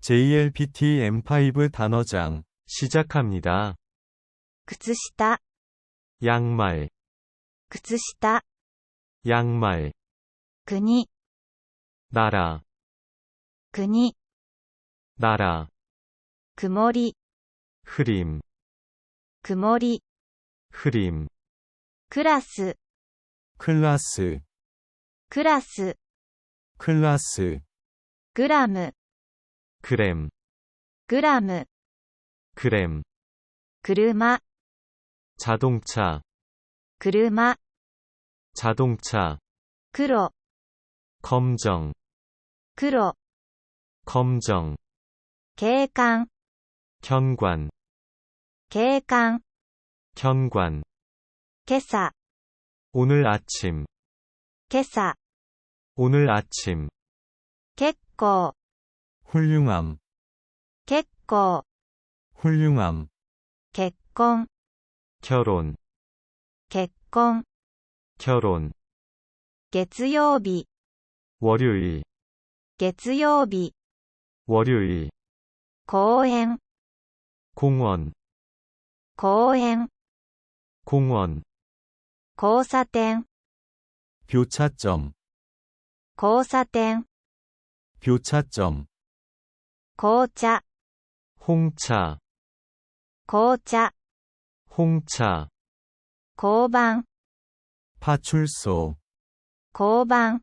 JLPT M5 단어장 시작합니다. 靴下、 양말, 靴下、 양말, 国、 나라, 国、 나라, 曇り、 흐림, 曇り、 흐림, クラス、 클라스, クラス、 클라스, グラム、 그램, グラム、 그램, 車、 자동차, 車、 자동차, 黒、 검정, 黒、 검정, 警官、 현관, 警官、 현관, 今朝、 오늘 아침, 今朝、 오늘 아침, 結構、 훌륭함, 結構、 훌륭함, 結婚、 결혼, 結婚、 결혼, 月曜日、 월요일, 月曜日、 월요일, 公園、 공원, 公園、 공원, 交差点、 교차점, 交差点、 교차점, 고차 홍차 고차 홍차 고방 파출소 고방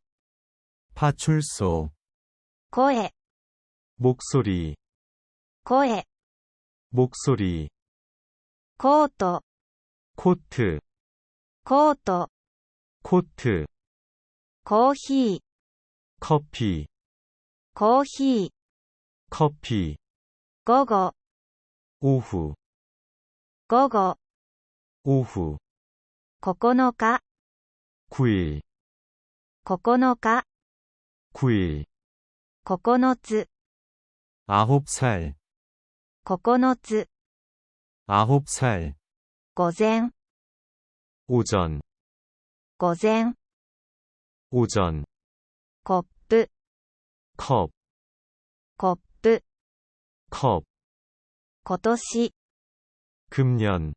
파출소 고해 목소리 고해 목소리 코트 코트 코트 코트 커피 커피 커피 커피, 午後、 오후, 午後、 오후, 9日、 9일, 9日、 9일, 9つ、 9살, 9つ、 9살, 午前、 오전, 午前、 오전, コップ、 컵, コップ、 컵, 今年、 금년,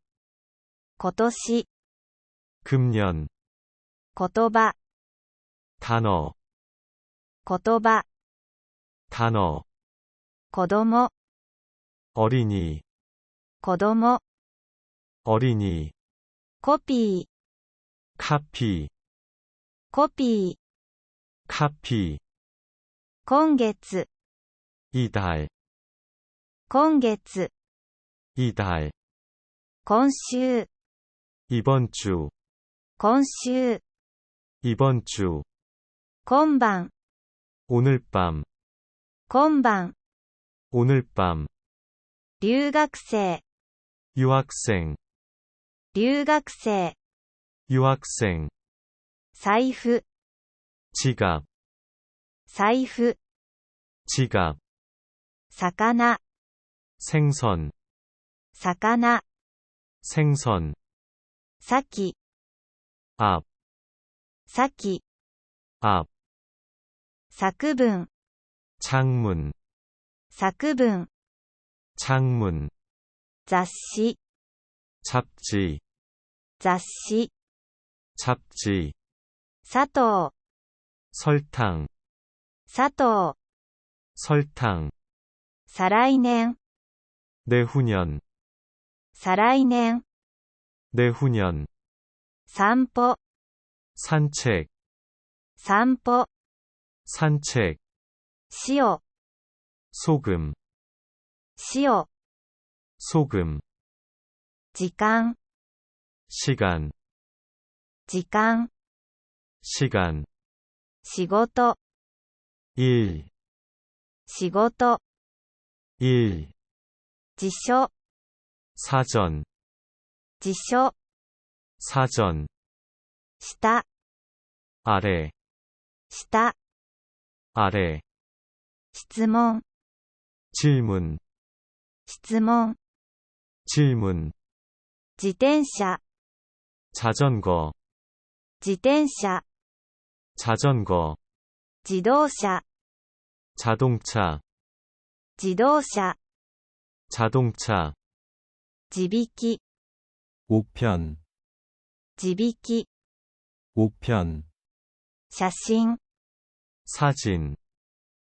今年、 금년, 言葉、 단어, 言葉、 단어, 子供、 어린이, 子供、 어린이, コピー、 카피, コピー、 카피, 今月、 이달, 今月、 이달, 今週、 이번 주, 今週、 이번 주, 今晩、 오늘 밤, 今晩、 오늘 밤, 留学生、 유학생, 留学生、 유학생, 財布、 지갑, 財布、 지갑, 魚、 생선, 魚、 생선, 先、 앞, 先、 앞, 作文、 창문, 作文、 창문, 雑誌、 잡지, 雑誌、 잡지, 佐藤、 설탕, 佐藤、 설탕, 再来年、 내후년, 再来年、 내후년, 散歩、 산책, 散歩、 산책, 塩、 소금, 塩、 소금, 時間、 시간, 時間、 시간, 仕事、 일, 仕事、 일, 辞書、 사전, 辞書、 사전, 下、 아래, 下、 아래, 質問、 질문, 質問、 질문, 自転車、 자전거, 自転車、 자전거, 自動車、 자동차, 自動車、 자동차 지비키 우편 지비키 우편 사진 사진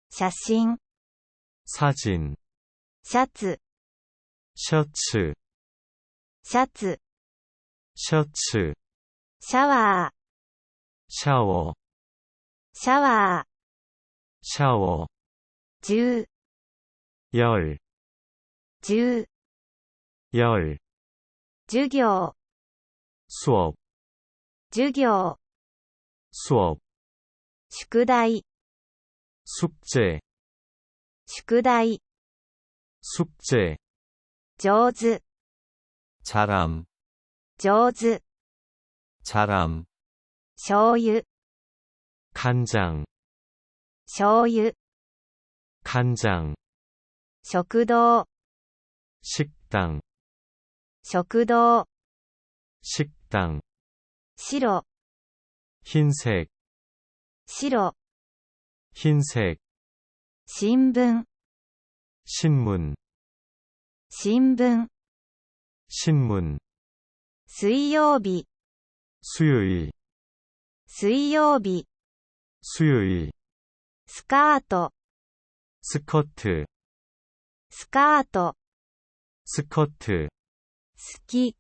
사진 사진 셔츠 셔츠 셔츠 셔츠 샤워 샤워 샤워 샤워 주 열 10、 열, 授業、 수업, 授業、 수업, 宿題、 숙제, 宿題、 숙제, 上手、 자람, 上手、 자람, 醤油、 간장, 醤油、 간장, 食堂、 식당, 食堂、 식당, 白、 흰색, 白、 흰색, 新聞、 신문, 新聞、 신문, 水曜日、 수요일, 水曜日、 수요일, スカート、 스커트, スカート、 스커트, 好き、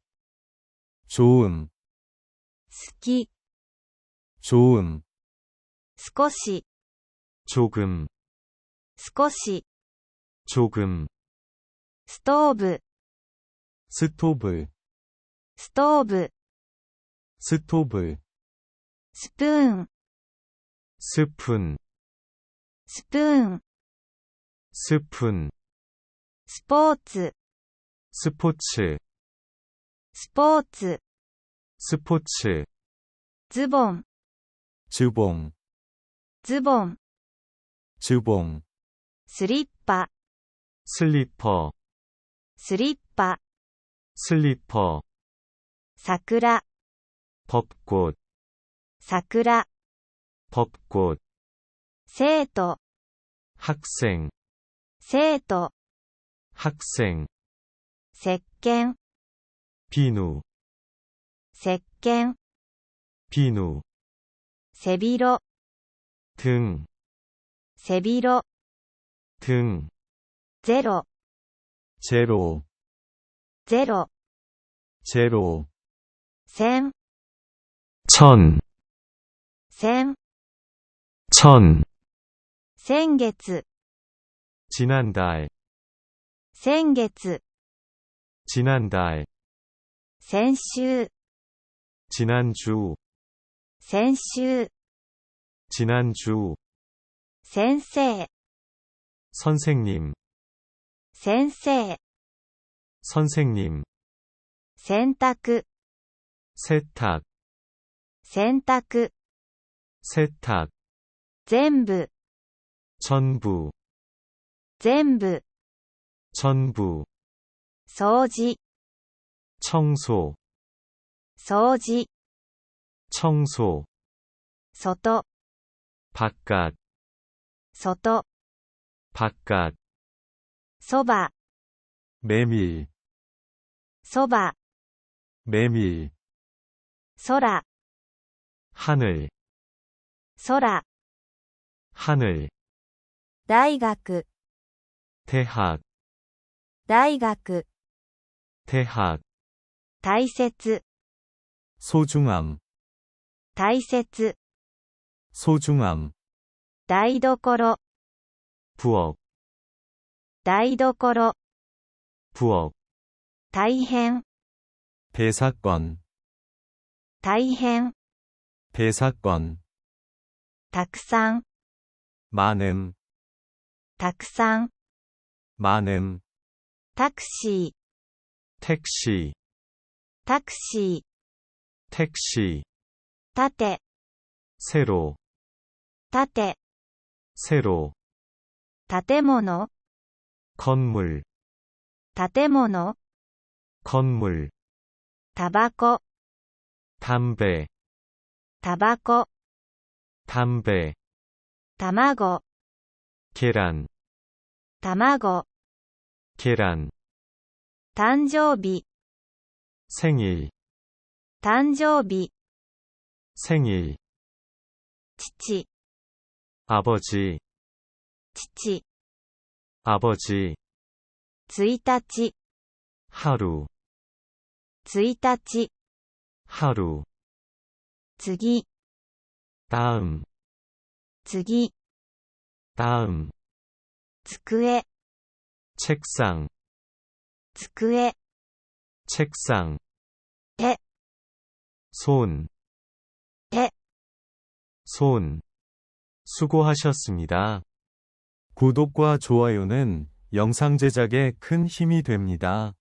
좋음, 好き、 좋음, 少し、 조금, 少し、 조금, ストーブ、 스토브, ストーブ、 스토브, スプーン、 스푼, スプーン、 스푼, スポーツ、 스포츠, スポーツ、 스포츠, ズボン、 주봉, ズボン、 주봉, スリッパ、 슬리퍼, スリッパ、 슬리퍼, 桜、 벚꽃, 桜、 벚꽃, 生徒、 학생, 生徒、 학생, 石鹸、 비누, 石鹸、 비누, 背広、 등, 背広、 등, ゼロ、 제로, ゼロ、 제로, 千、 천, 千、 천, 先月、 지난달, 先月、 지난달, 先週、 지난주, 先週、 지난주, 先生、 선생님, 先生、 선생님, 洗濯、 세탁, 洗濯、 세탁, 全部、 전부, 全部、 전부, 掃除、 청소, 掃除、 청소, 外、 바깥, 外、 바깥, そば、 메밀, そば、 메밀, 空、 하늘, 空、 하늘, 大学、 대학, 大学、 대학, 大切、 소중함, 大切、 소중함, 台所、 부엌, 台所、 부엌, 大変、 배사건, 大変、 배사건, たくさん、 많음, たくさん、 많음, タクシー、 택시, タクシー、 택시, 縦、 세로, 縦、 세로, 建物、 건물, 建物、 건물, タバコ、 담배, タバコ、 담배, 卵、 계란, 卵、 계란, 誕生日、 생일, 誕生日、 생일, 父、 아버지, 父、 아버지, 1日、 하루, 1日、 하루, 次、 다음, 次、 다음, 机、 책상, 机、 책상, 에. 손, 에. 손. 수고하셨습니다. 구독과 좋아요는 영상 제작에 큰 힘이 됩니다.